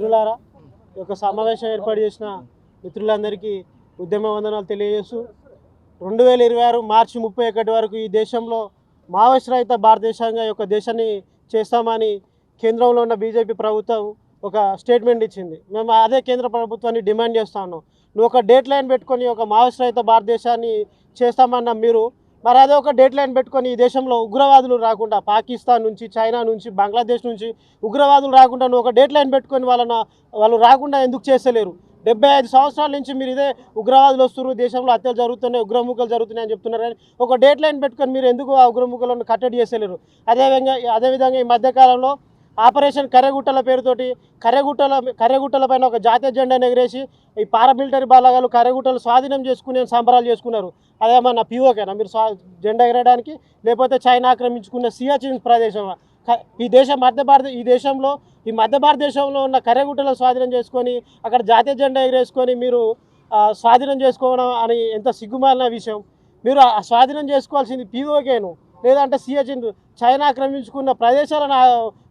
మిత్రులారా ఈ యొక్క సమావేశం ఏర్పాటు చేసిన మిత్రులందరికీ ఉద్యమ వందనాలు తెలియజేస్తూ రెండు వేల ఇరవై ఆరు మార్చి ముప్పై ఒకటి వరకు ఈ దేశంలో మావోయిస్ట్ రహిత భారతదేశంగా ఈ యొక్క దేశాన్ని చేస్తామని కేంద్రంలో ఉన్న బీజేపీ ప్రభుత్వం ఒక స్టేట్మెంట్ ఇచ్చింది. మేము అదే కేంద్ర ప్రభుత్వాన్ని డిమాండ్ చేస్తా ఉన్నాం. నువ్వు ఒక డేట్ లైన్ పెట్టుకొని ఒక మావోయిస్ట్ రహిత భారతదేశాన్ని చేస్తామన్న మీరు మరి అదే ఒక డేట్ లైన్ పెట్టుకొని ఈ దేశంలో ఉగ్రవాదులు రాకుండా పాకిస్తాన్ నుంచి చైనా నుంచి బంగ్లాదేశ్ నుంచి ఉగ్రవాదులు రాకుండా నువ్వు ఒక డేట్ లైన్ పెట్టుకొని వాళ్ళను వాళ్ళు రాకుండా ఎందుకు చేస్తలేరు? డెబ్బై ఐదు సంవత్సరాల నుంచి మీరు ఇదే ఉగ్రవాదులు వస్తున్నారు దేశంలో హత్యలు జరుగుతున్నాయి ఉగ్రముఖలు జరుగుతున్నాయి అని చెప్తున్నారు కానీ ఒక డేట్ లైన్ పెట్టుకొని మీరు ఎందుకు ఆ ఉగ్రముఖలను కట్టడి చేసేలేరు అదేవిధంగా అదేవిధంగా ఈ మధ్యకాలంలో ఆపరేషన్ కర్రగుట్టల పేరుతోటి కర్రగుట్టల కర్రగుట్టల పైన ఒక జాతీయ జెండాను ఎగరేసి ఈ పారామిలిటరీ బలగాలు కర్రగుట్టలు స్వాధీనం చేసుకునే సంబరాలు చేసుకున్నారు. అదేమన్నా పీఓకేనా? మీరు స్వా జెండా ఎగరడానికి లేకపోతే చైనా ఆక్రమించుకున్న సియాచిన్ ప్రదేశం ఈ దేశం మధ్య భారత ఈ దేశంలో ఈ మధ్య భారతదేశంలో ఉన్న కర్రగుట్టలను స్వాధీనం చేసుకొని అక్కడ జాతీయ జెండా ఎగరేసుకొని మీరు స్వాధీనం చేసుకోవడం అని ఎంత సిగ్గుమాలిన విషయం. మీరు ఆ స్వాధీనం చేసుకోవాల్సింది పీఓకేను. లేదంటే సియాచిన్ చైనా ఆక్రమించుకున్న ప్రదేశాలను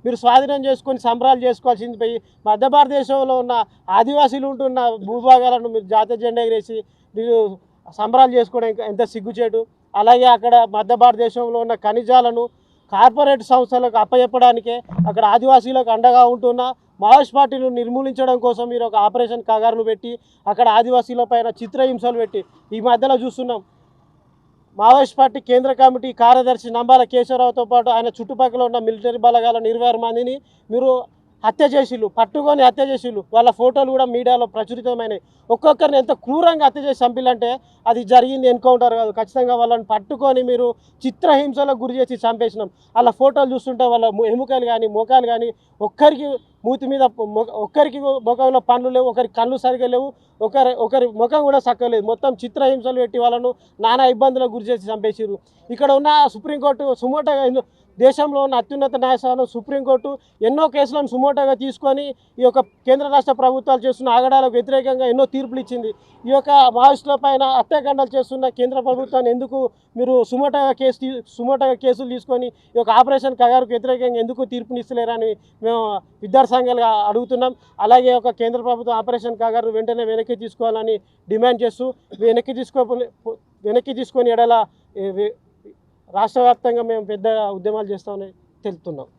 మీరు స్వాధీనం చేసుకొని సంబరాలు చేసుకోవాల్సింది పోయి మధ్య భారతదేశంలో ఉన్న ఆదివాసీలు ఉంటున్న భూభాగాలను మీరు జాతీయ జెండా ఎగరేసి మీరు సంబరాలు చేసుకోవడం ఎంత సిగ్గుచేటు. అలాగే అక్కడ మధ్య భారతదేశంలో ఉన్న ఖనిజాలను కార్పొరేట్ సంస్థలకు అప్పచెప్పడానికే అక్కడ ఆదివాసీలకు అండగా ఉంటున్న మావోయిస్ట్ పార్టీని నిర్మూలించడం కోసం మీరు ఒక ఆపరేషన్ కగారును పెట్టి అక్కడ ఆదివాసీల పైన చిత్రహింసలు పెట్టి ఈ మధ్యలో చూస్తున్నాం. మావోయిస్ట్ పార్టీ కేంద్ర కమిటీ కార్యదర్శి నంబాల కేశవరావుతో పాటు ఆయన చుట్టుపక్కల ఉన్న మిలిటరీ బలగాలను ఇరవై మందిని మీరు హత్య చేసిళ్ళు పట్టుకొని హత్య చేసిళ్ళు. వాళ్ళ ఫోటోలు కూడా మీడియాలో ప్రచురితమైనవి ఒక్కొక్కరిని ఎంత క్రూరంగా హత్య చేసి చంపిలంటే అది జరిగింది ఎన్కౌంటర్ కాదు. ఖచ్చితంగా వాళ్ళని పట్టుకొని మీరు చిత్రహింసలకు గురి చేసి చంపేసినాం. వాళ్ళ ఫోటోలు చూస్తుంటే వాళ్ళ ఎముకలు కానీ మోకాలు కానీ ఒక్కరికి మూతి మీద మొ- ఒక్కరికి ముఖంలో పండ్లు లేవు ఒకరికి కళ్ళు సరిగా లేవు ఒకరి ఒకరి ముఖం కూడా చక్కలేదు మొత్తం చిత్రహింసలు పెట్టి వాళ్ళను నానా ఇబ్బందులకు గురి చేసి చంపేసారు ఇక్కడ ఉన్న సుప్రీంకోర్టు సుమోటోగా దేశంలో ఉన్న అత్యున్నత న్యాయస్థానం సుప్రీంకోర్టు ఎన్నో కేసులను సుమోటోగా తీసుకొని ఈ యొక్క కేంద్ర రాష్ట్ర ప్రభుత్వాలు చేస్తున్న ఆగడాలకు వ్యతిరేకంగా ఎన్నో తీర్పులు ఇచ్చింది. ఈ యొక్క మావోయిస్టుల పైన హత్యాకాండాలు చేస్తున్న కేంద్ర ప్రభుత్వాన్ని ఎందుకు మీరు సుమోటోగా కేసు సుమోటగా సుమోటోగా కేసులు తీసుకొని ఈ యొక్క ఆపరేషన్ కగారుకు వ్యతిరేకంగా ఎందుకు తీర్పునిస్తలేరని మేము విద్యార్థి సంఘాలుగా అడుగుతున్నాం. అలాగే ఒక కేంద్ర ప్రభుత్వం ఆపరేషన్ కాగారు వెంటనే వెనక్కి తీసుకోవాలని డిమాండ్ చేస్తూ వెనక్కి తీసుకో వెనక్కి తీసుకొని ఎడల రాష్ట్ర వ్యాప్తంగా మేము పెద్ద ఉద్యమాలు చేస్తామని తెలుపుతున్నాం.